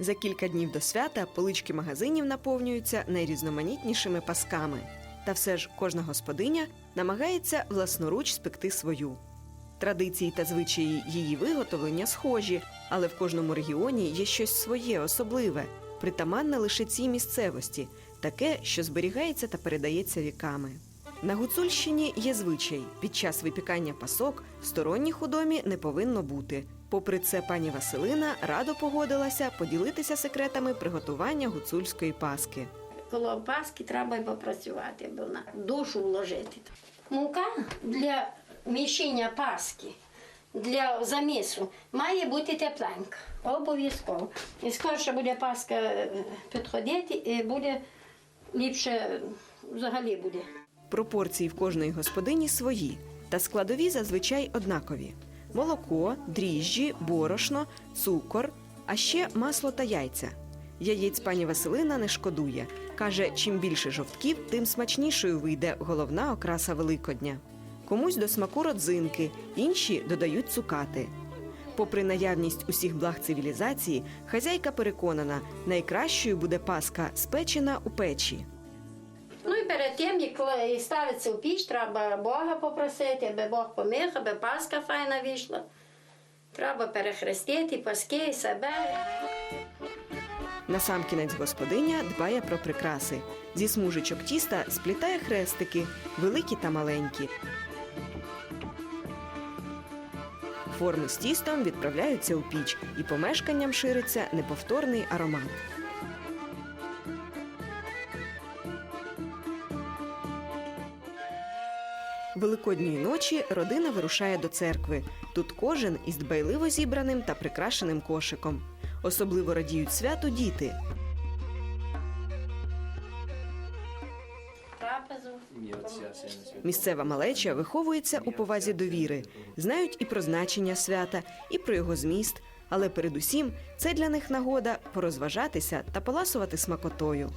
За кілька днів до свята полички магазинів наповнюються найрізноманітнішими пасками. Та все ж кожна господиня намагається власноруч спекти свою. Традиції та звичаї її виготовлення схожі, але в кожному регіоні є щось своє, особливе, притаманне лише цій місцевості, таке, що зберігається та передається віками. На Гуцульщині є звичай: під час випікання пасок сторонніх у домі не повинно бути. Попри це, пані Василина радо погодилася поділитися секретами приготування гуцульської паски. Коло Пасхи треба й попрацювати, бо на душу вложити. Мука для мішіння Пасхи, для замісу має бути тепленька. Обов'язково. І скорше буде Пасха е, підходити, і буде ліпше взагалі буде. Пропорції в кожної господині свої, та складові зазвичай однакові: молоко, дріжджі, борошно, цукор, а ще масло та яйця. Яєць пані Василина не шкодує. Каже, чим більше жовтків, тим смачнішою вийде головна окраса Великодня. Комусь до смаку родзинки, інші додають цукати. Попри наявність усіх благ цивілізації, хазяйка переконана, найкращою буде паска спечена у печі. Перед тим, як ставиться в піч, треба Бога попросити, аби Бог поміг, аби Пасха файна вийшла. Треба перехрестити паски і себе. Насамкінець господиня дбає про прикраси. Зі смужечок тіста сплітає хрестики, великі та маленькі. Форми з тістом відправляються у піч, і помешканням шириться неповторний аромат. Великодньої ночі родина вирушає до церкви. Тут кожен із дбайливо зібраним та прикрашеним кошиком. Особливо радіють святу діти. Місцева малеча виховується у повазі до віри, знають і про значення свята, і про його зміст. Але передусім це для них нагода порозважатися та поласувати смакотою.